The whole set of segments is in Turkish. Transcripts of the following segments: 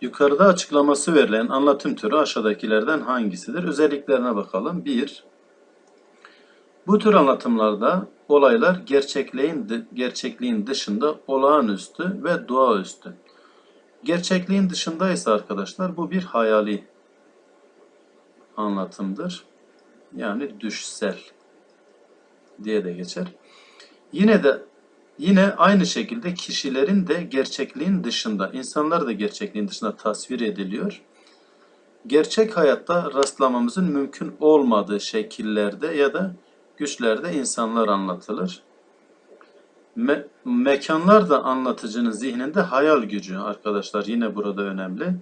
Yukarıda açıklaması verilen anlatım türü aşağıdakilerden hangisidir? Özelliklerine bakalım. 1. Bu tür anlatımlarda olaylar gerçekliğin, gerçekliğin dışında olağanüstü ve doğaüstü. Gerçekliğin dışında ise arkadaşlar bu bir hayali anlatımdır. Yani düşsel diye de geçer. Yine de yine aynı şekilde kişilerin de gerçekliğin dışında, insanlar da gerçekliğin dışında tasvir ediliyor. Gerçek hayatta rastlamamızın mümkün olmadığı şekillerde ya da güçlerde insanlar anlatılır. Me- mekanlar da anlatıcının zihninde hayal gücü arkadaşlar yine burada önemli.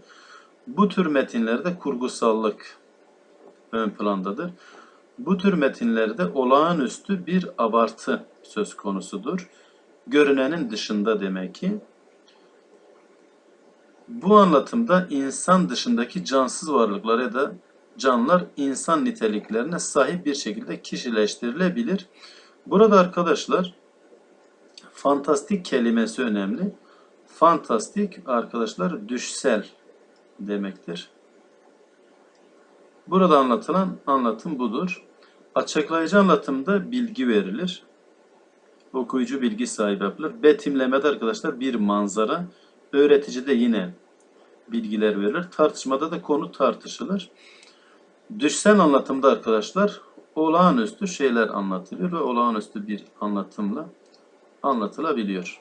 Bu tür metinlerde kurgusallık ön plandadır. Bu tür metinlerde olağanüstü bir abartı söz konusudur. Görünenin dışında demek ki. Bu anlatımda insan dışındaki cansız varlıklar ya da canlılar insan niteliklerine sahip bir şekilde kişileştirilebilir. Burada arkadaşlar fantastik kelimesi önemli. Fantastik arkadaşlar düşsel demektir. Burada anlatılan anlatım budur. Açıklayıcı anlatımda bilgi verilir. Okuyucu bilgi sahibi yapılır. Betimlemede arkadaşlar bir manzara. Öğreticide yine bilgiler verilir. Tartışmada da konu tartışılır. Düşsel anlatımda arkadaşlar olağanüstü şeyler anlatılıyor ve olağanüstü bir anlatımla anlatılabiliyor.